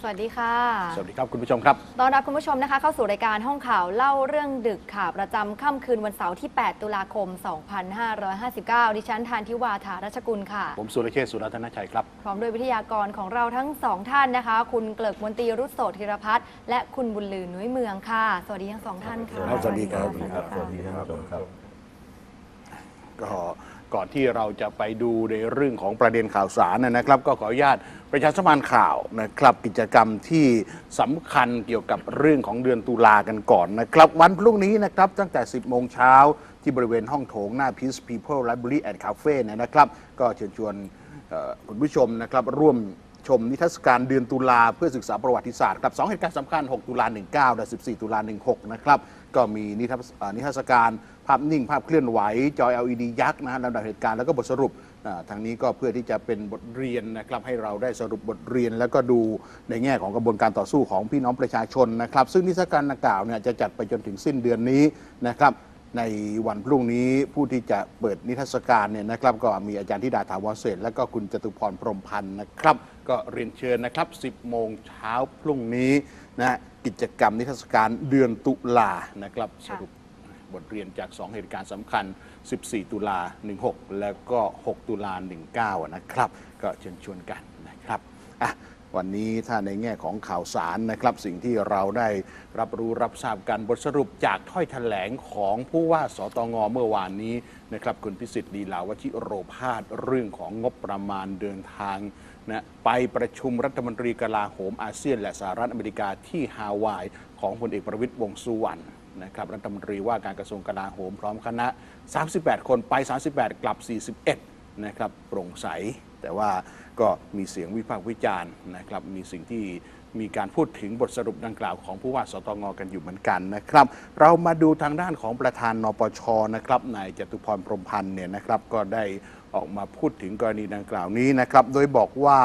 สวัสดีค่ะ สวัสดีครับคุณผู้ชมครับ ต้อนรับคุณผู้ชมนะคะ เข้าสู่รายการห้องข่าวเล่าเรื่องดึกค่ะ ประจำค่ำคืนวันเสาร์ที่ 8 ตุลาคม 2559 ดิฉันทานทิวาถารัชกุลค่ะ ผมสุรเชษฐ์สุรัตนชัยครับ พร้อมด้วยวิทยากรของเราทั้งสองท่านนะคะ คุณเกลิกมนตรีรุษโสธีรพัฒน์และคุณบุญลือนุ้ยเมืองค่ะ สวัสดีทั้งสองท่านค่ะ สวัสดีครับ สวัสดีค่ะสวัสดีท่านผู้ชมครับ ก็ ก่อนที่เราจะไปดูในเรื่องของประเด็นข่าวสารนะครับ ก็ขออนุญาตประชาสัมพันธ์ข่าวนะครับ กิจกรรมที่สำคัญเกี่ยวกับเรื่องของเดือนตุลากันก่อนนะครับ วันพรุ่งนี้นะครับตั้งแต่ 10 โมงเช้าที่บริเวณห้องโถงหน้า Peace People Library and Cafe เนยนะครับ ก็เชิญชวนคุณผู้ชมนะครับร่วมชมนิทรรศการเดือนตุลาเพื่อศึกษาประวัติศาสตร์ครับสองเหตุการณ์สำคัญ 6 ตุลา 19และ14 ตุลา 16 นะครับ ก็มีนิทรรศการ ภาพนิ่ง ภาพเคลื่อนไหว จอ LED ยักษ์นะฮะลำดับเหตุการณ์แล้วก็บทสรุปทางนี้ก็เพื่อที่จะเป็นบทเรียนนะครับให้เราได้สรุปบทเรียน แล้วก็ดูในแง่ของกระบวนการต่อสู้ของพี่น้องประชาชนนะครับ ซึ่งนิทรรศการดังกล่าวเนี่ยจะจัดไปจนถึงสิ้นเดือนนี้นะครับในวันพรุ่งนี้ผู้ที่จะเปิดนิทรรศการเนี่ยนะครับ ก็มีอาจารย์ธิดาถาวรเศษและก็คุณจตุพรพรมพันธ์นะครับ ก็เรียนเชิญนะครับ 10 โมงเช้าพรุ่งนี้นะกิจกรรมนิทรรศการเดือนตุลานะครับสรุป บทเรียนจาก 2 เหตุการณ์สำคัญ 14 ตุลา 16 แล้วก็ 6 ตุลา 19 นะครับ ก็เชิญชวนกันนะครับอะวันนี้ถ้าในแง่ของข่าวสารนะครับ สิ่งที่เราได้รับรู้รับทราบกันบทสรุปจากถ้อยแถลงของผู้ว่าสตงเมื่อวานนี้นะครับคุณพิสิทธิ์ลีลาวชิโรพาสเรื่องของงบประมาณเดินทางนะไปประชุมรัฐมนตรีกลาโหมอาเซียน และสหรัฐอเมริกาที่ฮาวาย ของพลเอกประวิตยวงสุวรรณ นะครับรัฐมนตรีว่าการกระทรวงกลาโหมพร้อมคณะ 38 คนไป 38 กลับ 41 นะครับโปร่งใส แต่ว่าก็มีเสียงวิพากษ์วิจารณ์นะครับมีสิ่งที่มีการพูดถึงบทสรุปดังกล่าวของผู้ว่าสตงกันอยู่เหมือนกันนะครับ เรามาดูทางด้านของประธานนปชนะครับนายจตุพรพรมพันธ์เนี่ยนะครับก็ได้ออกมาพูดถึงกรณีดังกล่าวนี้นะครับ โดยบอกว่า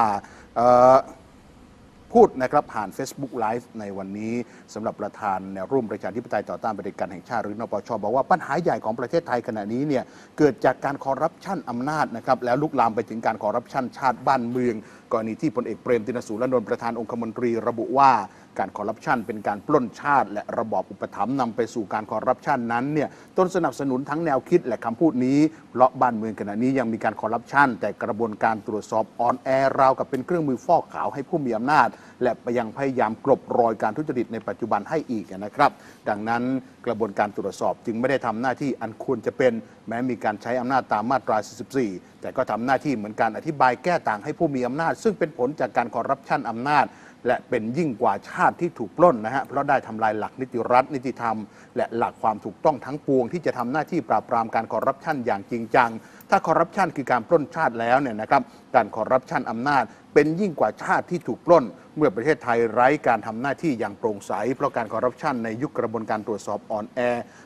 พูดนะครับผ่าน Facebook Live ในวันนี้สำหรับประธานแนวร่วมประชาธิปไตยต่อต้านเด็จการแห่งชาติหรือนปชบอกว่าปัญหาใหญ่ของประเทศไทยขณะนี้เนี่ยเกิดจากการคอร์รัปชันอำนาจนะครับแล้วลุกลามไปถึงการคอร์รัปชันชาติบ้านเมือง กรณีที่พลเอกเปรมตินสูรนนท์ประธานองคมนตรีระบุว่าการคอร์รัปชันเป็นการปล้นชาติ และระบอบอุปถัมภ์นำไปสู่การคอร์รัปชันนั้นเนี่ยต้นสนับสนุนทั้งแนวคิดและคำพูดนี้ เพราะบ้านเมืองขณะนี้ยังมีการคอร์รัปชัน แต่กระบวนการตรวจสอบออนแอร์ราวกับเป็นเครื่องมือฟอกขาวให้ผู้มีอำนาจ และไปยังพยายามกลบรอยการทุจริตในปัจจุบันให้อีกนะครับ ดังนั้นกระบวนการตรวจสอบจึงไม่ได้ทำหน้าที่อันควรจะเป็น แม้มีการใช้อำนาจตามมาตรา 44 แต่ก็ทำหน้าที่เหมือนการอธิบายแก้ต่างให้ผู้มีอำนาจ ซึ่งเป็นผลจากการคอร์รัปชันอำนาจ และเป็นยิ่งกว่าชาติที่ถูกปล้นนะฮะ เพราะได้ทำลายหลักนิติรัฐ นิติธรรม และหลักความถูกต้องทั้งปวง ที่จะทำหน้าที่ปราบปรามการคอร์รัปชันอย่างจริงจัง ถ้าคอร์รัปชันคือการปล้นชาติแล้วเนี่ยนะครับ การคอร์รัปชันอำนาจ เป็นยิ่งกว่าชาติที่ถูกปล้น เมื่อประเทศไทยไร้การทำหน้าที่อย่างโปร่งใส เพราะการคอร์รัปชันในยุคกระบวนการตรวจสอบอ่อนแอ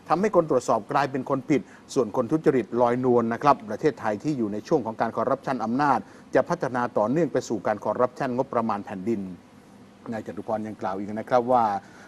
ทำให้คนตรวจสอบกลายเป็นคนผิด ส่วนคนทุจริตลอยนวลนะครับ ประเทศไทยที่อยู่ในช่วงของการคอร์รัปชันอำนาจ จะพัฒนาต่อเนื่องไปสู่การคอร์รัปชันงบประมาณแผ่นดิน นายจตุพรยังกล่าวอีกนะครับว่า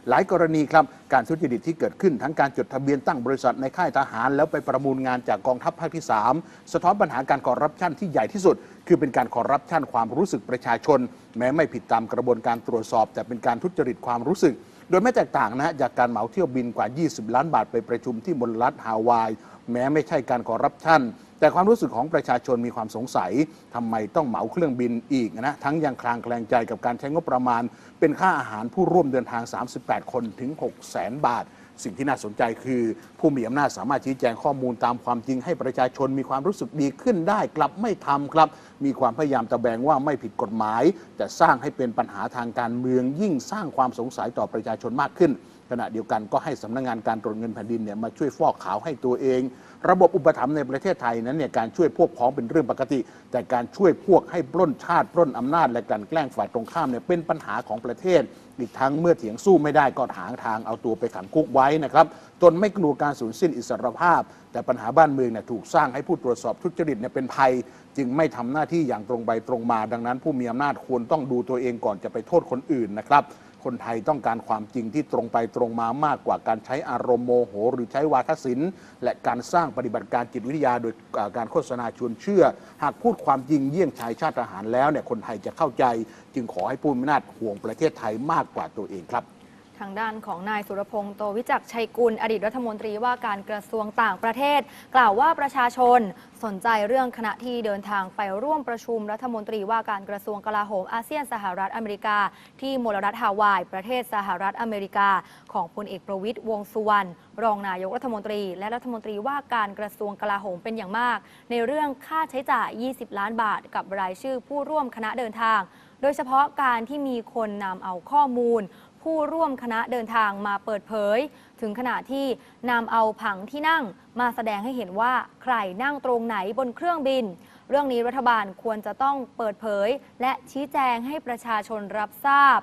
หลายกรณีครับการทุจริตที่เกิดขึ้นทั้งการจดทะเบียนตั้งบริษัทในค่ายทหาร แล้วไปประมูลงานจากกองทัพภาคที่ 3 สะท้อนปัญหาการคอร์รัปชันที่ใหญ่ที่สุด คือเป็นการคอร์รัปชันความรู้สึกประชาชน แม้ไม่ผิดตามกระบวนการตรวจสอบ แต่เป็นการทุจริตความรู้สึก โดยไม่แตกต่างนะจากการเหมาเที่ยวบินกว่า 20 ล้านบาทไปประชุมที่มลรัฐฮาวาย แม้ไม่ใช่การคอร์รัปชัน แต่ความรู้สึกของประชาชนมีความสงสัยทำไมต้องเหมาเครื่องบินอีกนะทั้งยังคลางแคลงใจกับการใช้งบประมาณ เป็นค่าอาหารผู้ร่วมเดินทาง 38 คนถึง 6 0แสนบาท สิ่งที่น่าสนใจคือผู้มีอำนาจสามารถชี้แจงข้อมูลตามความจริงให้ประชาชนมีความรู้สึกดีขึ้นได้กลับไม่ทำครับ มีความพยายามตะแบงว่าไม่ผิดกฎหมาย แต่สร้างให้เป็นปัญหาทางการเมืองยิ่งสร้างความสงสัยต่อประชาชนมากขึ้น ขณะเดียวกันก็ให้สำนักงานการตรวจเงินแผ่นดินเนี่ยมาช่วยฟอกขาวให้ตัวเอง ระบบอุปถัมภ์ในประเทศไทยนั้นเนี่ยการช่วยพวกพ้องเป็นเรื่องปกติ แต่การช่วยพวกให้ปล้นชาติปล้นอำนาจ และกลันแกล้งฝ่ายตรงข้ามเนี่ยเป็นปัญหาของประเทศ อีกทั้งเมื่อเถียงสู้ไม่ได้ก็หาทางเอาตัวไปขังคุกไว้นะครับตนไม่กลัวการสูญสิ้นอิสรภาพ แต่ปัญหาบ้านเมืองเนี่ยถูกสร้างให้ผู้ตรวจสอบทุจริตเนี่ยเป็นภัย จึงไม่ทำหน้าที่อย่างตรงไปตรงมา ดังนั้น ผู้มีอำนาจควรต้องดูตัวเองก่อนจะไปโทษคนอื่นนะครับ คนไทยต้องการความจริงที่ตรงไปตรงมามากกว่าการใช้อารมณ์โมโห หรือใช้วาทศิลป์ และการสร้างปฏิบัติการจิตวิทยาโดยการโฆษณาชวนเชื่อ หากพูดความจริงเยี่ยงชายชาติทหารแล้วเนี่ยคนไทยจะเข้าใจ จึงขอให้ผู้มีอำนาจห่วงประเทศไทยมากกว่าตัวเองครับ ทางด้านของนายสุรพงษ์โตวิจักชัยกุล อดีตรัฐมนตรีว่าการกระทรวงต่างประเทศ กล่าวว่าประชาชนสนใจเรื่องคณะที่เดินทางไปร่วมประชุมรัฐมนตรีว่าการกระทรวงกลาโหมอาเซียนสหรัฐอเมริกา ที่มลรัฐฮาวาย ประเทศสหรัฐอเมริกา ของพลเอกประวิตยวงสุวรรณรองนายกรัฐมนตรี และรัฐมนตรีว่าการกระทรวงกลาโหมเป็นอย่างมาก ในเรื่องค่าใช้จ่าย 20 ล้านบาท กับรายชื่อผู้ร่วมคณะเดินทาง โดยเฉพาะการที่มีคนนำเอาข้อมูล ผู้ร่วมคณะเดินทางมาเปิดเผย ถึงขณะที่นำเอาผังที่นั่งมาแสดงให้เห็นว่าใครนั่งตรงไหนบนเครื่องบิน เรื่องนี้รัฐบาลควรจะต้องเปิดเผย และชี้แจงให้ประชาชนรับทราบ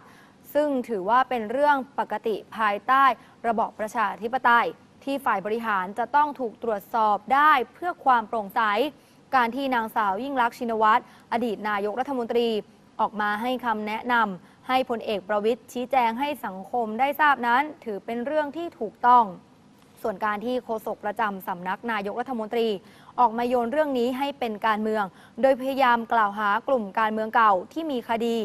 ซึ่งถือว่าเป็นเรื่องปกติภายใต้ ระบอบประชาธิปไตย ที่ฝ่ายบริหารจะต้องถูกตรวจสอบได้เพื่อความโปร่งใสการที่นางสาวยิ่งลักษณ์ชินวัตรอดีตนายกรัฐมนตรีออกมาให้คำแนะนำ ให้พลเอกประวิทย์ชี้แจงให้สังคมได้ทราบนั้น ถือเป็นเรื่องที่ถูกต้อง ส่วนการที่โฆษกประจำสำนักนายกรัฐมนตรี ออกมาโยนเรื่องนี้ให้เป็นการเมือง โดยพยายามกล่าวหากลุ่มการเมืองเก่าที่มีคดี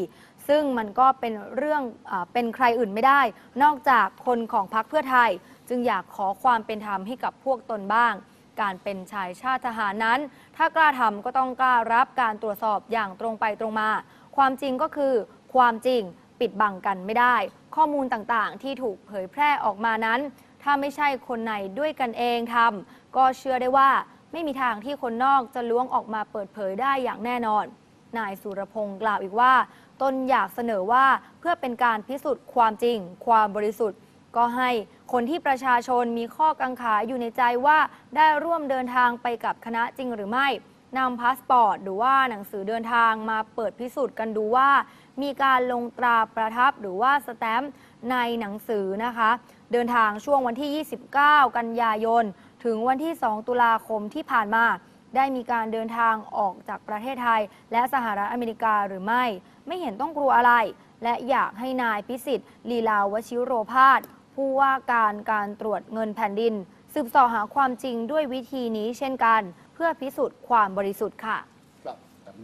ซึ่งมันก็เป็นเรื่องอเป็นใครอื่นไม่ได้ นอกจากคนของพรรคเพื่อไทย จึงอยากขอความเป็นธรรมให้กับพวกตนบ้างการเป็นชายชาติทหารนั้น ถ้ากล้าทำก็ต้องกล้ารับการตรวจสอบอย่างตรงไปตรงมา ความจริงก็คือ ความจริงปิดบังกันไม่ได้ ข้อมูลต่างๆ ที่ถูกเผยแพร่ออกมานั้น ถ้าไม่ใช่คนในด้วยกันเองทำก็เชื่อได้ว่าไม่มีทางที่คนนอกจะล้วงออกมาเปิดเผยได้อย่างแน่นอน นายสุรพงศ์กล่าวอีกว่า ตนอยากเสนอว่าเพื่อเป็นการพิสูจน์ความจริง ความบริสุทธิ์ ก็ให้คนที่ประชาชนมีข้อกังขาอยู่ในใจว่าได้ร่วมเดินทางไปกับคณะจริงหรือไม่นำพาสปอร์ตหรือว่าหนังสือเดินทางมาเปิดพิสูจน์กันดูว่า มีการลงตราประทับหรือว่าสแตมป์ในหนังสือนะคะ เดินทางช่วงวันที่ 29 กันยายน ถึงวันที่ 2 ตุลาคมที่ผ่านมา ได้มีการเดินทางออกจากประเทศไทย และสหรัฐอเมริกาหรือไม่ ไม่เห็นต้องกลัวอะไร และอยากให้นายพิสิทธิ์ลีลาวชิโรพาสผู้ว่าการการตรวจเงินแผ่นดิน สืบสอหาความจริงด้วยวิธีนี้เช่นกัน เพื่อพิสูจน์ความบริสุทธิ์ค่ะ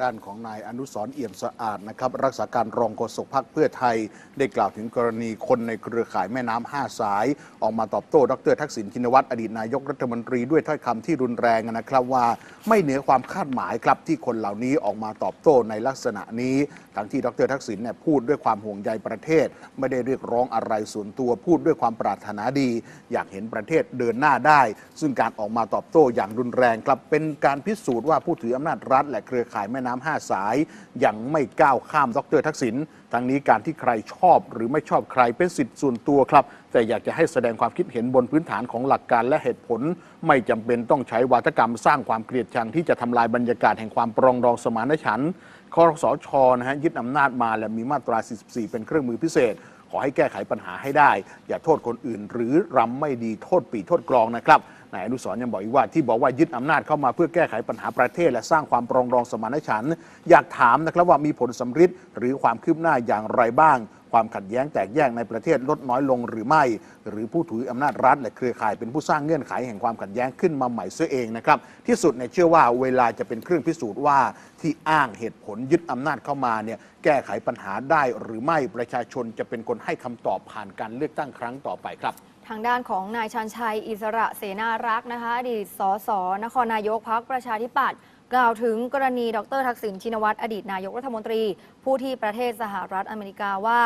ด้านของนายอนุสรเอี่ยมสะอาดนะครับรักษาการรองโฆษกพรรคเพื่อไทย ได้กล่าวถึงกรณีคนในเครือข่ายแม่น้ำห้าสาย ออกมาตอบโต้ดรทักษิณชินวัตรอดีตนายกรัฐมนตรีด้วยถ้อยคำที่รุนแรงนะครับว่าไม่เหนือความคาดหมายครับที่คนเหล่านี้ออกมาตอบโต้ในลักษณะนี้ ทั้งที่ดรทักษิณเนี่ยพูดด้วยความห่วงใยประเทศ ไม่ได้เรียกร้องอะไรส่วนตัวพูดด้วยความปรารถนาดี อยากเห็นประเทศเดินหน้าได้ ซึ่งการออกมาตอบโต้อย่างรุนแรงครับเป็นการพิสูจน์ว่าผู้ถืออำนาจรัฐและเครือข่ายแม่น้ำน้ำห้าสาย ยังไม่ก้าวข้ามดรทักษิณทั้งนี้การที่ใครชอบหรือไม่ชอบใครเป็นสิทธิ์ส่วนตัวครับ แต่อยากจะให้แสดงความคิดเห็นบนพื้นฐานของหลักการและเหตุผล ไม่จำเป็นต้องใช้วาทกรรมสร้างความเกลียดชังที่จะทำลายบรรยากาศแห่งความปรองดองสมานฉันท์คอรสชนะฮะยึดอำนาจมาและมีมาตรา 44 เป็นเครื่องมือพิเศษ ขอให้แก้ไขปัญหาให้ได้ อย่าโทษคนอื่น หรือรำไม่ดีโทษปีโทษกลองนะครับ นายอนุสรยังบอกอีกว่าที่บอกว่ายึดอำนาจเข้ามาเพื่อแก้ไขปัญหาประเทศ และสร้างความปรองดองสมานฉันท์อยากถามนะครับว่ามีผลสำฤทธิ์หรือความคืบหน้าอย่างไรบ้าง ความขัดแย้งแตกแยกในประเทศลดน้อยลงหรือไม่ หรือผู้ถืออำนาจรัฐและเครือข่ายเป็นผู้สร้างเงื่อนไขแห่งความขัดแย้งขึ้นมาใหม่เสียเองนะครับที่สุดเนี่ยเชื่อว่าเวลาจะเป็นเครื่องพิสูจน์ว่าที่อ้างเหตุผลยึดอำนาจเข้ามาเนี่ยแก้ไขปัญหาได้หรือไม่ประชาชนจะเป็นคนให้คำตอบผ่านการเลือกตั้งครั้งต่อไปครับ ทางด้านของนายชันชัย อิสระเสนารักษ์นะคะอดีตสสนครนายกพักประชาธิปัตย์กล่าวถึงกรณีดรทักษิณชินวัตรอดีตนายกรัฐมนตรี ผู้ที่ประเทศสหรัฐอเมริกาว่า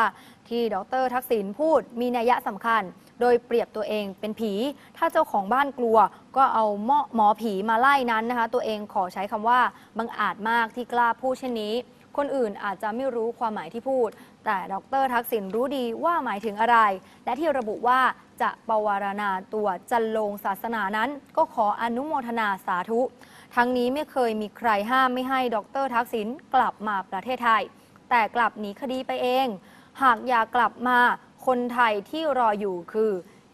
ที่ดรทักษิณพูดมีนัยสำคัญ โดยเปรียบตัวเองเป็นผี ถ้าเจ้าของบ้านกลัว ก็เอาหมอหมอผีมาไล่นั้นนะคะ ตัวเองขอใช้คำว่าบังอาจมากที่กล้าพูดเช่นนี้ คนอื่นอาจจะไม่รู้ความหมายที่พูด แต่ดรทักษิณรู้ดีว่าหมายถึงอะไร และที่ระบุว่าจะปวารณาตัวจันลงศาสนานั้น ก็ขออนุโมทนาสาธุ ทั้งนี้ไม่เคยมีใครห้ามไม่ให้ดรทักษิณกลับมาประเทศไทย แต่กลับหนีคดีไปเอง หากอยากกลับมาคนไทยที่รออยู่คือ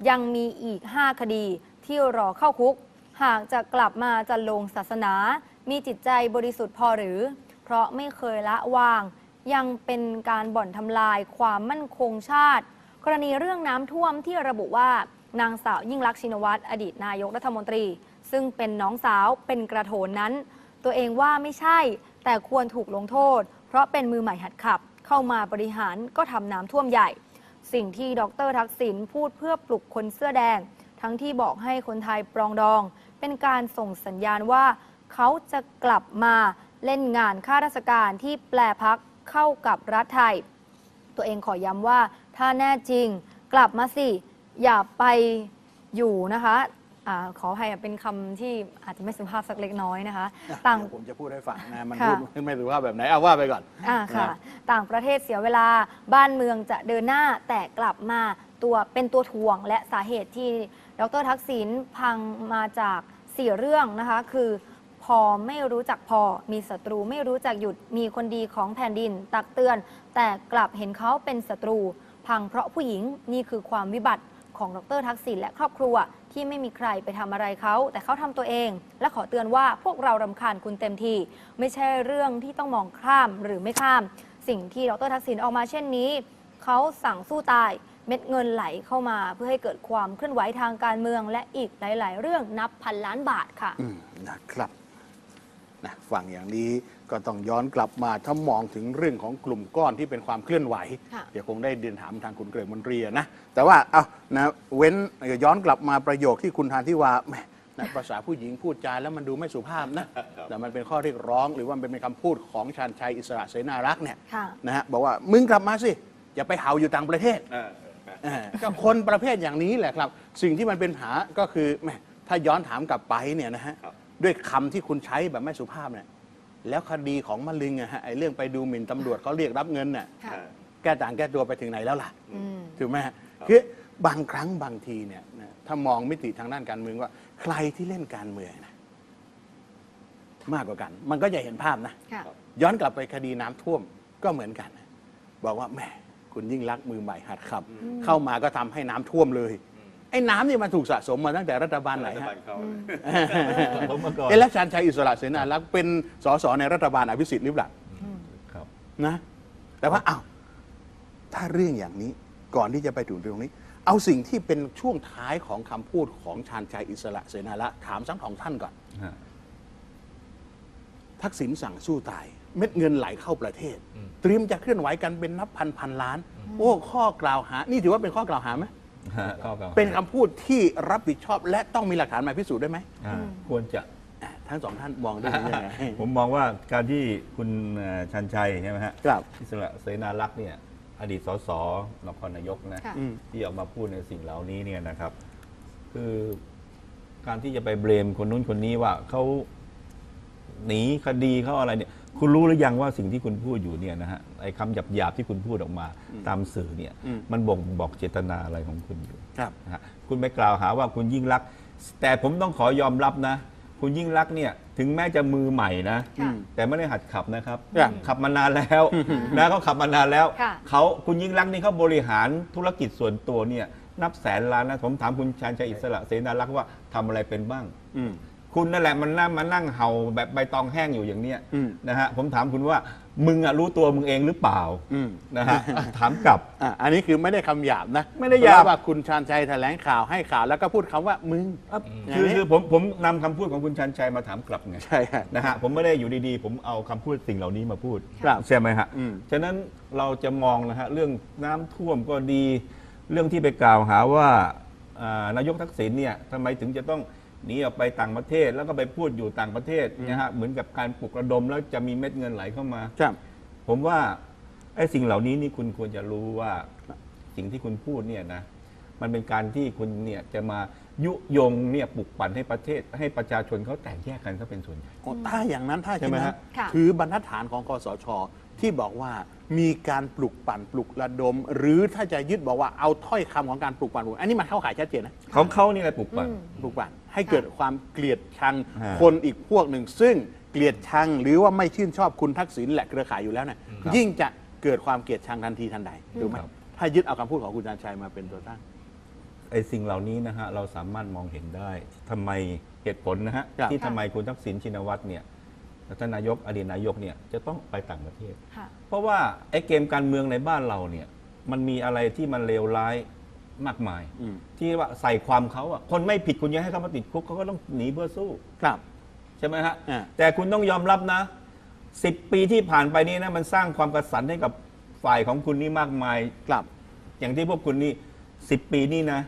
ยังมีอีก 5 คดีที่รอเข้าคุก หากจะกลับมาจะลงศาสนา มีจิตใจบริสุทธิ์พอหรือ เพราะไม่เคยละวาง ยังเป็นการบ่อนทำลายความมั่นคงชาติ กรณีเรื่องน้ำท่วมที่ระบุว่านางสาวยิ่งลักษณ์ชินวัตรอดีตนายกรัฐมนตรี ซึ่งเป็นน้องสาวเป็นกระโถนนั้น ตัวเองว่าไม่ใช่ แต่ควรถูกลงโทษ เพราะเป็นมือใหม่หัดขับ เข้ามาบริหารก็ทำน้ำท่วมใหญ่ สิ่งที่ดรทักษิณพูดเพื่อปลุกคนเสื้อแดง ทั้งที่บอกให้คนไทยปรองดอง เป็นการส่งสัญญาณว่า เขาจะกลับมาเล่นงานข้าราชการที่แปลพัก เข้ากับรัฐไทย ตัวเองขอย้ำว่าถ้าแน่จริงกลับมาสิ อย่าไปอยู่นะคะอาขออภัยเป็นคำที่อาจจะไม่สุภาพสักเล็กน้อยนะคะ ต่าง เดี๋ยวผมจะพูดให้ฟังนะมันค่ะ พูดไม่รู้ว่าแบบไหนเอาว่าไปก่อน อ่าค่ะ นะ ต่างประเทศเสียเวลาบ้านเมืองจะเดินหน้าแต่กลับมาตัวเป็นตัวถ่วงและสาเหตุที่ดรทักษิณพังมาจากสี่เรื่องนะคะ คือพ อไม่รู้จักพอ มีศัตรูไม่รู้จักหยุด มีคนดีของแผ่นดิน ตักเตือน แต่กลับเห็นเขาเป็นศัตรู พังเพราะผู้หญิงนี่คือความวิบัติของดรทักษิณและครอบครัวที่ไม่มีใครไปทำอะไรเขา แต่เขาทำตัวเอง และขอเตือนว่าพวกเรารำคาญคุณเต็มทีไม่ใช่เรื่องที่ต้องมองข้ามหรือไม่ข้าม สิ่งที่ดรทักษิณออกมาเช่นนี้ เขาสั่งสู้ตายเม็ดเงินไหลเข้ามาเพื่อให้เกิดความเคลื่อนไหวทางการเมือง และอีกหลาย ๆ เรื่องนับพันล้านบาทค่ะนะครับ นะฟังอย่างนี้ก็ต้องย้อนกลับมาถ้ามองถึงเรื่องของกลุ่มก้อนที่เป็นความเคลื่อนไหวค่ะเดี๋ยวคงได้เรียนถามทางคุณเกริกมนตรีนะ แต่ว่าเอานะเว้นย้อนกลับมาประโยคที่คุณทานที่ว่าแหมนะภาษาผู้หญิงพูดจาแล้วมันดูไม่สุภาพนะ แต่มันเป็นข้อเรียกร้อง หรือว่ามันเป็นคำพูดของชาญชัยอิสระเสนารักษ์เนี่ยค่ะนะฮะบอกว่ามึงกลับมาสิ อย่าไปเห่าอยู่ต่างประเทศเออเออก็คนประเภทอย่างนี้แหละครับ สิ่งที่มันเป็นปัญหาก็คือแหมถ้าย้อนถามกลับไปเนี่ยนะฮะครับ ด้วยคำที่คุณใช้แบบไม่สุภาพเนี่ยแล้วคดีของมะลึงอะฮะไอ้เรื่องไปดูหมิ่นตำรวจเขาเรียกรับเงินน่ะค่ะเออแก้ต่างแก้ตัวไปถึงไหนแล้วล่ะอืมถูกไหมฮะครับคือบางครั้งบางทีเนี่ยนะถ้ามองมิติทางด้านการเมืองว่า ใครที่เล่นการเมืองนะมากกว่ากัน มันก็จะเห็นภาพนะค่ะย้อนกลับไปคดีน้ำท่วมก็เหมือนกันนะบอกว่าแหมคุณยิ่งรักษณ์มือใหม่หัดขับ เข้ามาก็ทำให้น้ำท่วมเลย ไอ้น้ำนี่มันถูกสะสมมาตั้งแต่รัฐบาลไหนรัฐฮะบาลเขาผมมาก่อนเอแล้วชาญชัยอิสระเสนารักษ์เป็นสสในรัฐบาลอภิสิทธิ์หรือเปล่าครับ นะ แต่ว่าอ้าวถ้าเรื่องอย่างนี้ก่อนที่จะไปถึงตรงนี้ เอาสิ่งที่เป็นช่วงท้ายของคำพูดของชาญชัยอิสระเสนารักษ์ถามทั้งสองท่านก่อน ฮะ ทักษิณสั่งสู้ตาย เม็ดเงินไหลเข้าประเทศเตรียมจะเคลื่อนไหวกันเป็นนับพันพันล้าน โอ้ข้อกล่าวหา นี่ถือว่าเป็นข้อกล่าวหาไหม ฮะข้อกล่าวหาเป็นคำพูดที่รับผิดชอบ และต้องมีหลักฐานมาพิสูจน์ได้ไหมอ่าควรจะ อะทั้งสองท่านมองด้วยยังไง ผมมองว่าการที่คุณเอ่อชันชัยใช่ไหมฮะครับอิสระเสนารักษ์เนี่ยอดีตสสนครนายกนะค่ะ อืม ที่ออกมาพูดในสิ่งเหล่านี้เนี่ยนะครับ คือการที่จะไปเบรมคนนู้นคนนี้ว่าเขาหนีคดีเขาอะไรเนี่ย คุณรู้หรือยังว่าสิ่งที่คุณพูดอยู่เนี่ยนะฮะไอ้คำหยาบๆที่คุณพูดออกมาตามสื่อเนี่ยอืมมันบ่งบอกเจตนาอะไรของคุณอยู่ครับ นะฮะคุณไปกล่าวหาว่าคุณยิ่งรักษณ์แต่ผมต้องขอยอมรับนะ คุณยิ่งรักษณ์เนี่ยถึงแม้จะมือใหม่นะ ค่ะ แต่ไม่ได้หัดขับนะครับครับขับมานานแล้วนะเขาขับมานานแล้วค่ะ เขาคุณยิ่งรักษณ์นี่เขาบริหารธุรกิจส่วนตัวเนี่ยนับแสนล้านนะผมถามคุณชาญชัยอิสระเสนารักษ์ว่าทำอะไรเป็นบ้าง อืม คุณนั่นแหละมันนั่งมานั่งเห่าแบบใบตองแห้งอยู่อย่างเนี้ยอืมนะฮะผมถามคุณว่ามึงอะรู้ตัวมึงเองหรือเปล่าอืม นะฮะ ถามกลับ อะอันนี้คือไม่ได้คำหยาบนะไม่ได้หยาบ เพระว่าคุณชาญชัยแถลงข่าวให้ข่าวแล้วก็พูดคำว่ามึงย่างคือนี้คือผมผมนำคำพูดของคุณชันชัยมาถามกลับไง ใช่ฮะ นะฮะผมไม่ได้อยู่ดีๆ ผมเอาคำพูดสิ่งเหล่านี้มาพูดครับใช่ไหมฮะอืม ฉะนั้นเราจะมองนะฮะเรื่องน้ำท่วมก็ดี เรื่องที่ไปกล่าวหาว่าอ่านายกทักษิณเนี่ยทำไมถึงจะต้อง หนีออกไปต่างประเทศแล้วก็ไปพูดอยู่ต่างประเทศนะฮะเหมือนกับการปลุกระดมแล้วจะมีเม็ดเงินไหลเข้ามา ครับ ผมว่าไอ้สิ่งเหล่านี้นี่คุณควรจะรู้ว่าสิ่งที่คุณพูดเนี่ยนะมันเป็นการที่คุณเนี่ยจะมายุยงเนี่ยปลุกปั่นให้ประเทศ ให้ประชาชนเขาแตกแยกกันเขาเป็นส่วนใหญ่โอ้ถ้าอย่างนั้นถ้าใช่เช่นไหมนั้นฮะ ค่ะ ถือบรรทัดฐานของคอสช ที่บอกว่ามีการปลุกปั่นปลุกระดม หรือถ้าจะยึดบอกว่าเอาถ้อยคำของการปลุกปั่นปลุกอันนี้มันเข้าข่ายชัดเจนนะของเขานี่แหละปลุกปั่น อืม ปลุกปั่น ให้เกิดความเกลียดชังฮะคนอีกพวกหนึ่ง ซึ่งเกลียดชังหรือว่าไม่ชื่นชอบคุณทักษิณและเครือข่ายอยู่แล้วนะยิ่งจะเกิดความเกลียดชังทันทีทันใดถูกไหมครับถ้ายึดเอาคำพูดของคุณชาญชัยมาเป็นตัวตั้งไอ้สิ่งเหล่านี้นะฮะเราสามารถมองเห็นได้ทำไมเหตุผลนะฮะครับที่ทำไมคุณทักษิณชินวัตรเนี่ยท่านนายกอดีตนายกเนี่ยจะต้องไปต่างประเทศค่ะเพราะว่าไอ้เกมการเมืองในบ้านเราเนี่ยมันมีอะไรที่มันเลวร้าย มากมาย อืมที่ว่าใส่ความเขาอะคนไม่ผิดคุณยังให้เขามาติดคุกเขาก็ต้องหนีเพื่อสู้ ครับ ใช่ไหมฮะ อ่า แต่คุณต้องยอมรับนะสิบปีที่ผ่านไปนี้นะมันสร้างความกระสันให้กับฝ่ายของคุณนี่มากมาย ครับ อย่างที่พวกคุณนี่สิบปีนี่นะ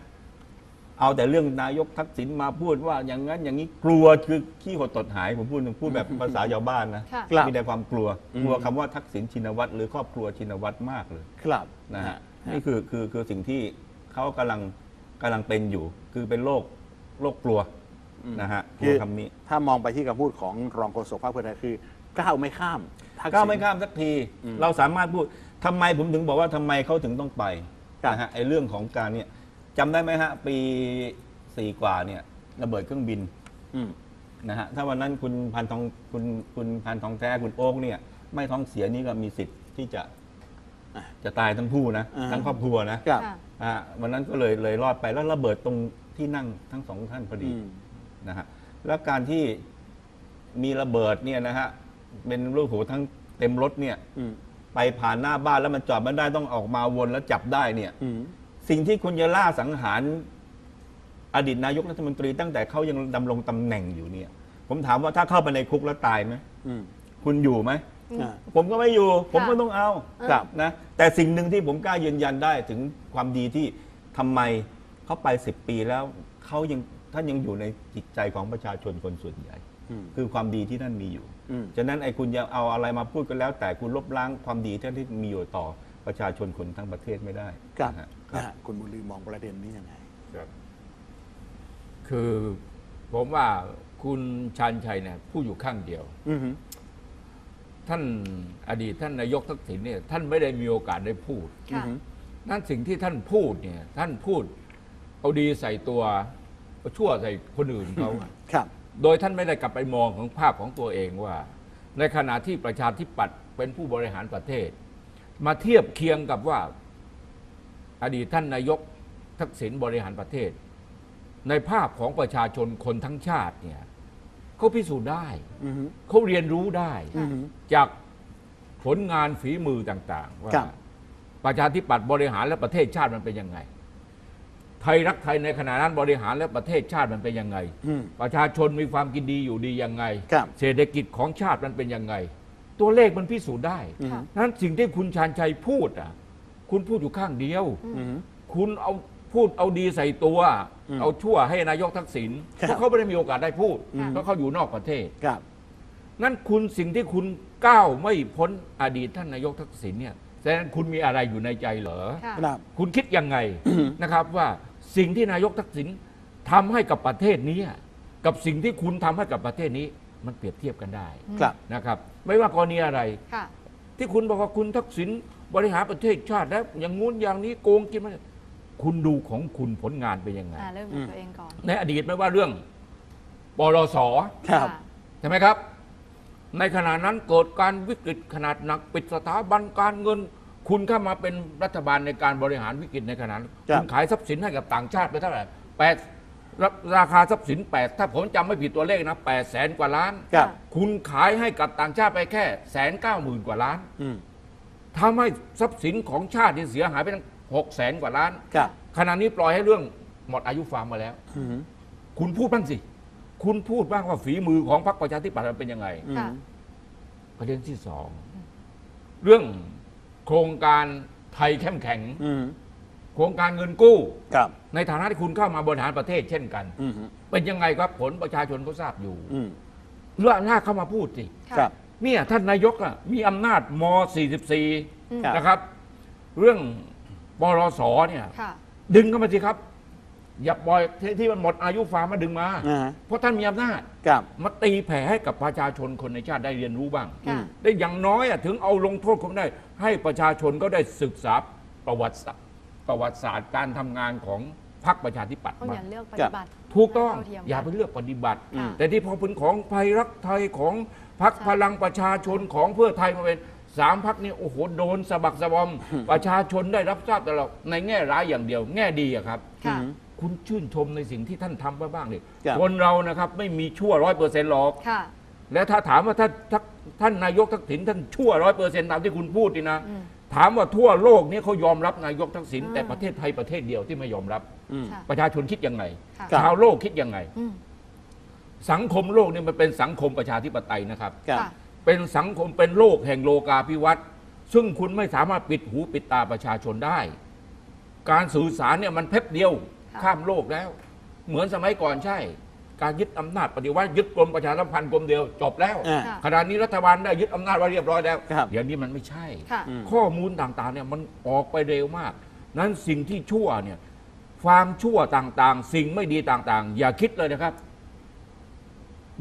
เอาแต่เรื่องนายกทักษิณมาพูดว่าอย่างนั้นอย่างนี้กลัวคือขี้หดตดหายผมพูดพูดแบบ ภาษาชาวบ้านนะค่ะ ครับ มีแต่ความกลัวอืมกลัวคำว่าทักษิณชินวัตรหรือครอบครัวชินวัตรมากเลยครับนะฮะนี่คือคือคือสิ่งที่ เขากำลังกำลังเป็นอยู่ คือเป็นโรคโรคกลัวนะฮะกลัคืวอคำนี้ถ้ามองไปที่คำพูดของรองโฆษกพรรคเพื่อไทยคือก้าวไม่ข้ามทัษิณ ก้าวไม่ข้ามสักทีอืมเราสามารถพูดทำไมผมถึงบอกว่าทำไมเขาถึงต้องไปครับ นะฮะไอ้เรื่องของการเนี่ยจำได้ไหมฮะ ปีสี่กว่าเนี่ยระเบิดเครื่องบิน อืม นะฮะถ้าวันนั้นคุณพันทองคุณคุณพันทองแท้คุณโอ๊กเนี่ย ไม่ท้องเสียนี่ก็มีสิทธิ์ที่จะอะ จะตายทั้งคู่นะอ่า ทั้งครอบครัวนะครับ ค่ะ อ่าวันนั้นก็เลยเลยรอดไปแล้วระเบิดตรงที่นั่งทั้งสองท่านพอดีอืมนะฮะแล้วการที่มีระเบิดเนี่ยนะฮะเป็นลูกโหทั้งเต็มรถเนี่ยอืมไปผ่านหน้าบ้านแล้วมันจอดไม่ได้ต้องออกมาวนแล้วจับได้เนี่ย อืมสิ่งที่คุณจะล่าสังหารอดีตนายกรัฐมนตรีตั้งแต่เขายังดำรงตำแหน่งอยู่เนี่ย ผมถามว่าถ้าเข้าไปในคุกแล้วตายไหมอืมคุณอยู่ไหม อืมอ่า ผมก็ไม่อยู่ ผมก็ต้องเอาครับ นะแต่สิ่งหนึ่งที่ผมกล้ายืนยันได้ถึงความดีที่ทำไมเขาไปสิบปีแล้วเขายังท่านยังอยู่ในจิตใจของประชาชนคนส่วนใหญ่ อืม คือความดีที่ท่านมีอยู่ อืม ฉะนั้นไอ้คุณจะเอาอะไรมาพูดก็แล้ว แต่คุณลบล้างความดีที่ท่านที่มีอยู่ต่อประชาชนคนทั้งประเทศไม่ได้ครับนะฮะนะฮะคุณบุญลือมองประเด็นนี้ยังไงครับคือผมว่าคุณชันชัยเนี่ยพูดอยู่ข้างเดียว อือฮึ ท่านอดีตท่านนายกทักษิณเนี่ยท่านไม่ได้มีโอกาสได้พูดอือค่ะฮึนั่นสิ่งที่ท่านพูดเนี่ยท่านพูดเอาดีใส่ตัวเอาชั่วใส่คนอื่นเขาอะ ครับ โดยท่านไม่ได้กลับไปมองของภาพของตัวเองว่า ในขณะที่ประชาธิปัตย์เป็นผู้บริหารประเทศ มาเทียบเคียงกับว่าอดีตท่านนายกทักษิณบริหารประเทศ ในภาพของประชาชนคนทั้งชาติเนี่ย เขาพิสูจน์ได้ อือฮึเขาเรียนรู้ได้ อือฮึ จากผลงานฝีมือต่าง ๆ ว่าครับ ประชาธิปัตย์บริหารและประเทศชาติมันเป็นยังไง ไทยรักไทยในขณะนั้นบริหารและประเทศชาติมันเป็นยังไง อืม ประชาชนมีความกินดีอยู่ดียังไง ครับ เศรษฐกิจของชาติมันเป็นยังไง ตัวเลขมันพิสูจน์ได้อือฮึนั้นสิ่งที่คุณชาญชัยพูดอะ คุณพูดอยู่ข้างเดียว อือฮึคุณเอา พูดเอาดีใส่ตัวอืมเอาชั่วให้นายกทักษิณครับ เพราะเขาไม่ได้มีโอกาสได้พูดอืมเพราะเขาอยู่นอกประเทศ ครับ นั่นคุณสิ่งที่คุณก้าวไม่พ้นอดีตท่านนายกทักษิณเนี่ยแสดงคุณมีอะไรอยู่ในใจเหรอ ค่ะ ครับ คุณคิดยังไง นะครับว่าสิ่งที่นายกทักษิณทำให้กับประเทศนี้กับสิ่งที่คุณทำให้กับประเทศนี้ มันเปรียบเทียบกันได้ครับ นะครับ ไม่ว่ากรณีอะไร ค่ะ ที่คุณบอกว่าคุณทักษิณบริหารประเทศชาติแล้วอย่างงู้นอย่างนี้โกงกินมัน คุณดูของคุณผลงานเป็นยังไง อ่าเริ่มจากตัวเองก่อนในอดีตไม่ว่าเรื่องปลสครับะใช่ไหมครับ ในขณะนั้นเกิดการวิกฤตขนาดหนักปิดสถาบันการเงิน คุณเข้ามาเป็นรัฐบาลในการบริหารวิกฤตในขณะนั้นครับ คุณขายทรัพย์สินให้กับต่างชาติไปเท่าไหร่แปดราราคาทรัพย์สินแปดถ้าผมจำไม่ผิดตัวเลขนะแปดแสนกว่าล้าน ครับ คุณขายให้กับต่างชาติไปแค่แสนเก้าหมื่นกว่าล้าน อืม ทำให้ทรัพย์สินของชาติที่เสียหายไปตั้ง หกแสนกว่าล้านครับ ขณะนี้ปล่อยให้เรื่องหมดอายุความมาแล้ว อือฮึคุณพูดบ้างสิ คุณพูดบ้างว่าฝีมือของพรรคประชาธิปัตย์มันเป็นยังไง อืค่ะมประเด็นที่สอง เรื่องโครงการไทยเข้มแข็ง อืมโครงการเงินกู้ ครับในฐานะที่คุณเข้ามาบริหารประเทศเช่นกัน อืมเป็นยังไงครับผลประชาชนเขาทราบอยู่อืมเรื่องหน้าเข้ามาพูดสิค่ะครับ เนี่ยท่านนายกอะมีอำนาจม อืม 44 นะครับ เรื่อง ปรสเนี่ย ค่ะ ดึงเข้ามาสิครับ อย่าปล่อยที่ที่มันหมดอายุความมาดึงมา อ่าฮะ เพราะท่านมีอำนาจ ครับ มาตีแผ่ให้กับประชาชนคนในชาติได้เรียนรู้บ้าง ค่ะ ได้อย่างน้อยอะถึงเอาลงโทษเขาได้ ให้ประชาชนก็ได้ศึกษาประวัติศาสตร์ประวัติศาสตร์การทำงานของพรรคประชาธิปัตย์ต้องอบ้าง ย่าเลือกปฏิบัติถูกต้องเท่าเทียมกันอย่าไปเลือกปฏิบัติ ค่ะแต่ที่พอเป็นของไทยรักไทยของพรรคใช่พลังประชาชนของเพื่อไทยมาเป็น สามพรรคนี่โอ้โหโดนสะบักสะบอม ประชาชนได้รับทราบตลอดในแง่ร้ายอย่างเดียว แง่ดีอะครับ ค่ะอืมคุณชื่นชมในสิ่งที่ท่านทำไปบ้างดิครับ คนเรานะครับไม่มีชั่วร้อยเปอร์เซ็นต์หรอก ค่ะ แล้วถ้าถามว่าถ้าถ้าท่านนายกทักษิณท่านชั่วร้อยเปอร์เซ็นต์ตามที่คุณพูดนี่นะ อืม ถามว่าทั่วโลกนี้เขายอมรับนายกทักษิณอ่าแต่ประเทศไทยประเทศเดียวที่ไม่ยอมรับ อืม ค่ะ ประชาชนคิดยังไงค่ะครับชาวโลกคิดยังไง อืมสังคมโลกนี่มันเป็นสังคมประชาธิปไตยนะครับ ครับ ค่ะ เป็นสังคมเป็นโลกแห่งโลกาภิวัตน์ซึ่งคุณไม่สามารถปิดหูปิดตาประชาชนได้ การสื่อสารเนี่ยมันเพบเดียวค่ะข้ามโลกแล้ว เหมือนสมัยก่อนใช่ การยึดอำนาจปฏิวัติยึดกรมประชาสัมพันธ์กรมเดียวจบแล้วอ่าค่ะขณะนี้รัฐบาลได้ยึดอำนาจไว้เรียบร้อยแล้วครับเดี๋ยวนี้มันไม่ใช่ค่ะอืมข้อมูลต่างๆเนี่ยมันออกไปเร็วมาก นั้นสิ่งที่ชั่วเนี่ยความชั่วต่างๆ สิ่งไม่ดีต่างๆ อย่าคิดเลยนะครับ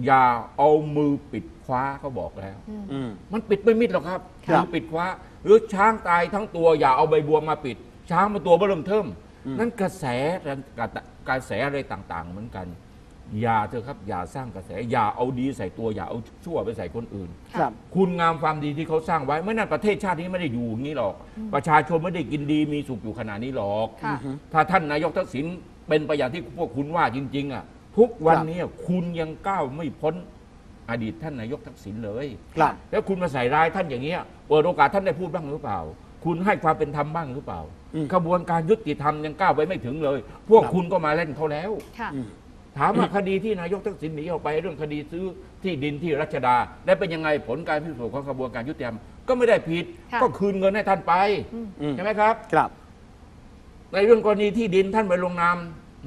อย่าเอามือปิดคว้าเขาบอกแล้ว อืม มันปิดไม่มิดหรอกครับครับ มือปิดคว้า หรือช้างตายทั้งตัวอย่าเอาใบบัวมาปิด ช้างมาตัวเบิ่มเทิมนั่นกระแสกระแสอะไรต่าง ๆ เหมือนกัน อย่าเถอะครับ อย่าสร้างกระแส อย่าเอาดีใส่ตัวอย่าเอาชั่วไปใส่คนอื่น ครับ คุณงามความดีที่เขาสร้างไว้ไม่นั่นประเทศชาตินี้ไม่ได้อยู่อย่างนี้หรอก ประชาชนไม่ได้กินดีมีสุขอยู่ขนาดนี้หรอก ค่ะ ถ้าท่านนายกทักษิณเป็นไปอย่างที่พวกคุณว่าจริง ๆอะ ทุกวันนี้คุณยังก้าวไม่พ้นอดีตท่านนายกทักษิณเลย ครับ แล้วคุณมาใส่ร้ายท่านอย่างเงี้ยเปิดโอกาสท่านได้พูดบ้างหรือเปล่า คุณให้ความเป็นธรรมบ้างหรือเปล่าอืมกระบวนการยุติธรรมยังก้าวไปไม่ถึงเลย พวกครับคุณก็มาเล่นเขาแล้ว ค่ะ อืม ถามว่าคดีที่นายกทักษิณหนีออกไปเรื่องคดีซื้อที่ดินที่รัชดา และเป็นยังไงผลการพิสูจน์ของกระบวนการยุติธรรมก็ไม่ได้ผิด ค่ะ ก็คืนเงินให้ท่านไป อืมใช่ไหมครับ ครับ ในเรื่องกรณีที่ดินท่านไปลงนาม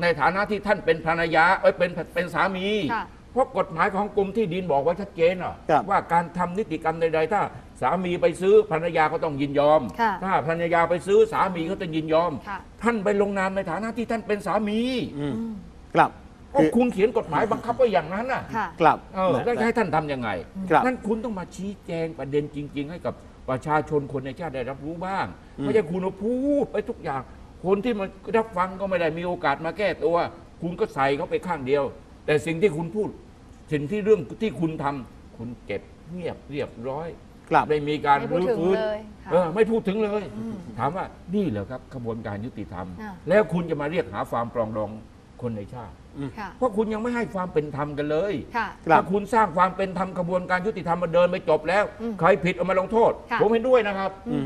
ในฐานะที่ท่านเป็นภรรยาเอ้ยเป็นเป็นสามี ค่ะเพราะกฎหมายของกรมที่ดินบอกไว้ชัดเจนอะครับ ว่าการทำนิติกรรมใดๆถ้าสามีไปซื้อภรรยาก็ต้องยินยอม ค่ะถ้าภรรยาไปซื้อสามีก็ต้องยินยอม ค่ะ ท่านไปลงนามในฐานะที่ท่านเป็นสามีอืมครับก็คือคุณเขียนกฎหมายบังคับไว้อย่างนั้นน่ะ ค่ะ ครับ เออแล้วจะให้ท่านทำยังไง ครับนั่นคุณต้องมาชี้แจงประเด็นจริง ๆ ให้กับประชาชนคนในชาติได้รับรู้บ้างไม่ใช่คุณเอาพูดไปทุกอย่าง คนที่มารับฟังก็ไม่ได้มีโอกาสมาแก้ตัว คุณก็ใส่เขาไปข้างเดียว แต่สิ่งที่คุณพูด สิ่งที่เรื่องที่คุณทำคุณเก็บเงียบเรียบร้อยครับไม่มีการไม่พูดรื้อถึงฟื้นเลยค่ะ เออไม่พูดถึงเลยถามว่านี่เหรอครับกระบวนการยุติธรรม อ่าแล้วคุณจะมาเรียกหาความปรองดองคนในชาติ ค่ะ เพราะคุณยังไม่ให้ความเป็นธรรมกันเลย ค่ะ ครับ ถ้าคุณสร้างความเป็นธรรมกระบวนการยุติธรรมมาเดินไปจบแล้ว อืมใครผิดเอามาลงโทษ ค่ะ ผมเห็นด้วยนะครับ อืม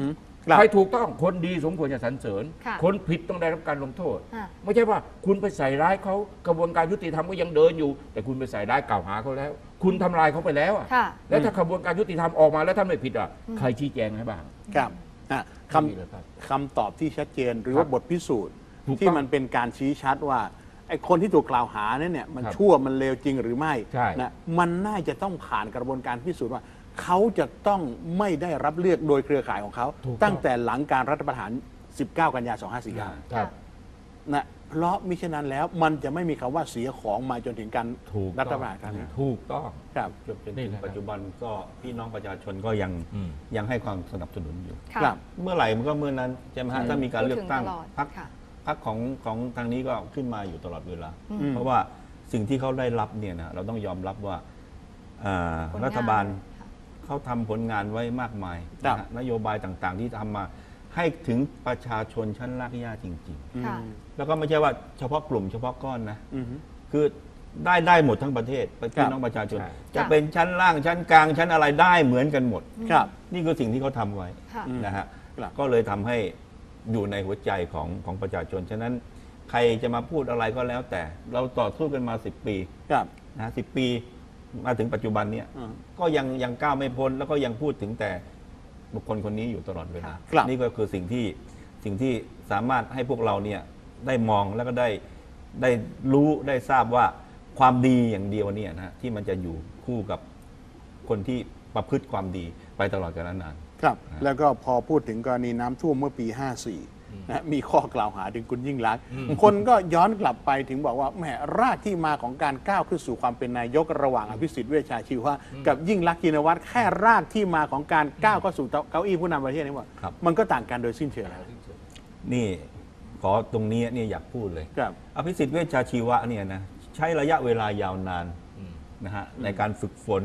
ครับ ใครถูกต้องคนดีสมควรจะสรรเสริญค่ะคนผิดต้องได้รับการลงโทษอะ ไม่ใช่ว่าคุณไปใส่ร้ายเขากระบวนการยุติธรรมก็ยังเดินอยู่ แต่คุณไปใส่ร้ายกล่าวหาเขาแล้ว คุณทำลายเขาไปแล้วอะค่ะ แล้วถ้ากระบวนการยุติธรรมออกมาแล้วท่านไม่ผิดอะใครชี้แจงให้บ้าง ครับอะคไม่มีเลยครับำคำตอบที่ชัดเจนหรือครัว่าบบทพิสูจน์ ถูกต้องที่มันเป็นการชี้ชัดว่าไอ้คนที่ถูกกล่าวหาเนี่ยเนี่ยมันครับชั่วมันเลวจริงหรือไม่ใช่ นะมันน่าจะต้องผ่านกระบวนการพิสูจน์ว่า เขาจะต้องไม่ได้รับเลือกโดยเครือข่ายของเขา ถูกต้อง ตั้งแต่หลังการรัฐประหาร 19 กันยา 2549ครับ นะเพราะมิฉะนั้นแล้วมันจะไม่มีคำว่าเสียของมาจนถึงการถูกรัฐต้อปงระหารครั้งนี้ถูกต้อง ครับ จนจนนี่ถึงแหละครับปัจจุบันก็พี่น้องประชาชนก็ยังอืม ยังให้ความสนับสนุนอยู่ ค่ะ ครับ เมื่อไหร่มันก็เมื่อนั้นใช่ไหมฮะใช่ถ้ามีการเลือกตั้งพูดถึงตลอดพักค่ะ พักของของทางนี้ก็ขึ้นมาอยู่ตลอดเวลา อืม เพราะว่าสิ่งที่เขาได้รับเนี่ยนะเราต้องยอมรับว่าอ่าผลงานรัฐบาลค่ะ เขาทำผลงานไว้มากมายครับ นะฮะนโยบายต่างๆ ที่ทำมาให้ถึงประชาชนชั้นรากหญ้าจริง ค่ะ ๆ แล้วก็ไม่ใช่ว่าเฉพาะกลุ่มเฉพาะก้อนนะ อืม คือได้ได้หมดทั้งประเทศครัพี่บน้องประชาชน ใช่ จะเป็นชั้นล่างชั้นกลางชั้นอะไรได้เหมือนกันหมด ครับ นี่คือสิ่งที่เขาทำไว้ค่ะอืมนะฮะครับ ก็เลยทำให้อยู่ในหัวใจของของประชาชน ฉะนั้นใครจะมาพูดอะไรก็แล้วแต่ เราต่อสู้กันมา 10 ปีครับ นะสิปี มาถึงปัจจุบันเนี่ยอืม ก็ยังยังก้าวไม่พ้นแล้วก็ยังพูดถึงแต่บุคคลคนนี้อยู่ตลอดเวลาครับ นี่ก็คือสิ่งที่สิ่งที่สามารถให้พวกเราเนี่ยได้มองแล้วก็ได้ได้รู้ได้ทราบว่าความดีอย่างเดียวเนี่ยนะฮะที่มันจะอยู่คู่กับคนที่ประพฤติความดีไปตลอดกาลนาน ครับ แล้วก็พอพูดถึงกรณีน้ำท่วมเมื่อปี 54 นะมีข้อกล่าวหาถึงคุณยิ่งรักษณ์คนก็ย้อนกลับไปถึงบอกว่าแหมรากที่มาของการก้าวขึ้นสู่ความเป็นนายกระหว่างอภิสิทธิ์เวชชาชีวะกับยิ่งรักษณ์ชินวัตรแค่รากที่มาของการก้าวเข้าสู่เก้าอี้ผู้นำประเทศนี่ว่าครับ มันก็ต่างกันโดยสิ้นเชิงแล้ว นี่ขอตรงนี้เนี่ยอยากพูดเลย ครับ อภิสิทธิ์เวชชาชีวะเนี่ยนะใช้ระยะเวลายาวนานอืมนะฮะในการฝึกฝน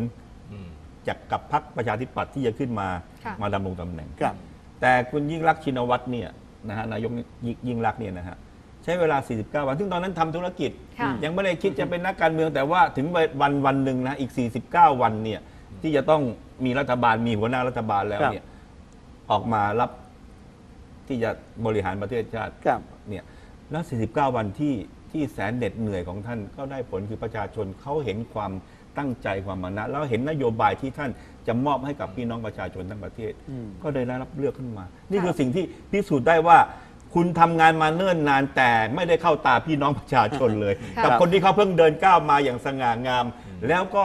อืมจากกับพรรคประชาธิปัตย์ที่จะขึ้นมาค่ะ มาดำรงตำแหน่ง ครับ แต่คุณยิ่งรักษณ์ชินวัตรเนี่ย นะฮะนายกยิ่งยิ่งรักษณ์เนี่ยนะฮะใช้เวลา 49 วัน ซึ่งตอนนั้นทำธุรกิจ ค่ะ ยังไม่ได้คิดจะเป็นนักการเมือง แต่ว่าถึงวันวันหนึ่งนะอีก 49 วันเนี่ยที่จะต้องมีรัฐบาลมีหัวหน้ารัฐบาลแล้วครับเนี่ยออกมารับที่จะบริหารประเทศชาติ ครับ เนี่ยแล้ว 49 วันที่ที่แสนเหน็ดเหนื่อยของท่านก็ได้ผลคือประชาชนเขาเห็นความ ตั้งใจความมานะแล้วเห็นนโยบายที่ท่านจะมอบให้กับพี่น้องประชาชนทั้งประเทศ ก็ได้รับเลือกขึ้นมา นี่คือสิ่งที่พิสูจน์ได้ว่า คุณทำงานมาเนิ่นนานแต่ไม่ได้เข้าตาพี่น้องประชาชนเลย ค่ะ กับคนที่เขาเพิ่งเดินก้าวมาอย่างสง่างาม แล้วก็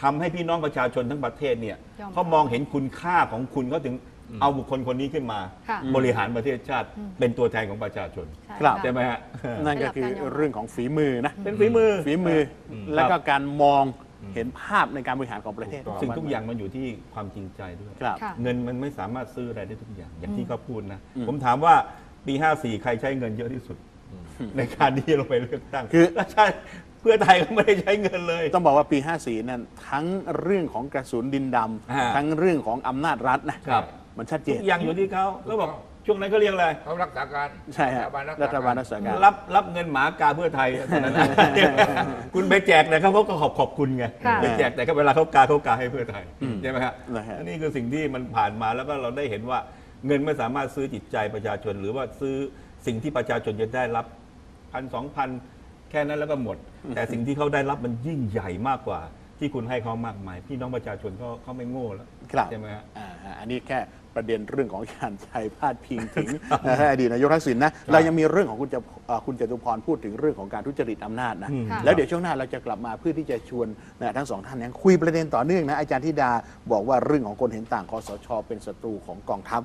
ทำให้พี่น้องประชาชนทั้งประเทศเนี่ยยอมรับเขามองเห็นคุณค่าของคุณเขาถึง เอาบุคคลคนนี้ขึ้นมา ค่ะบริหารประเทศชาติเป็นตัวแทนของประชาชนใช่ครับะใช่ไหมฮะ นั่นก็คือเรื่องของฝีมือนะเป็นฝีมือฝีมืออแล้วก็การมองเห็นภาพในการบริหารของประเทศสิ่งทุกอย่างมันอยู่ที่ความจริงใจด้วย ครับ ค่ะ เงินมันไม่สามารถซื้ออะไรได้ทุกอย่าง อย่างที่เขาพูดนะ ผมถามว่าปี 54 ใครใช้เงินเยอะที่สุด ในการที่ลงไปเลือกตั้งคือแล้วใช่เพื่อไทยก็ไม่ได้ใช้เงินเลย ต้องบอกว่าปี 54 นั้นทั้งเรื่องของกระสุนดินดฮะำทั้งเรื่องของอำนาจรัฐนะครับ มันชัดเจทุน กอย่างอยู่ที่เขาแล้วบอกช่วงนั้นก็เรียกอะไร เขารักษาการใช่ฮะรัฐบาลรักษารัฐบาลรักษาการการ รับรับเงินหมากาเพื่อไทยเท่านั้นนะ คุณไปแจกแต่เขาก็ขอบขอบคุณไงค่ะ ไปแจกแต่ก็เวลาเขากาเขากาให้เพื่อไทยใช่ไหมฮะนะฮะนี่คือสิ่งที่มันผ่านมาแล้วก็เราได้เห็นว่าเงินไม่สามารถซื้อจิตใจประชาชน หรือว่าซื้อสิ่งที่ประชาชนจะได้รับพันสองพันแค่นั้นแล้วก็หมด แต่สิ่งที่เขาได้รับมันยิ่งใหญ่มากกว่า ที่คุณให้เขามากมาย พี่น้องประชาชนเขาเขาไม่โง่แล้วครับใช่ไหมฮะ อ่าฮะอันนี้แค่ประเด็นเรื่องของการใช้พาดพิงถึงนะฮะอดีตนายกทักษิณนะเรายังมีเรื่องของคุณจะเอ่อคุณจตุพรพูดถึงเรื่องของการทุจริตอำนาจนะค่ะแล้วเดี๋ยวช่วงหน้าเราจะกลับมาเพื่อที่จะชวนนะทั้งสองท่านเนี้คุยประเด็นต่อเนื่องนะอาจารย์ธิดาบอกว่าเรื่องของคนเห็นต่างคอสช เป็นศัตรูของกองทัพ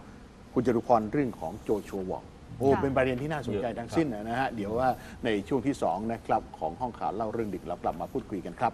คุณจตุพรเรื่องของโจชัววองโอ้ค่ะ เป็นประเด็นที่น่าสนใจทั้งสิ้นนะฮะเดี๋ยวว่าในช่วงที่สองนะครับของห้องข่าวเล่าเรื่องดึกเรากลับมาพูดคุยกันครับ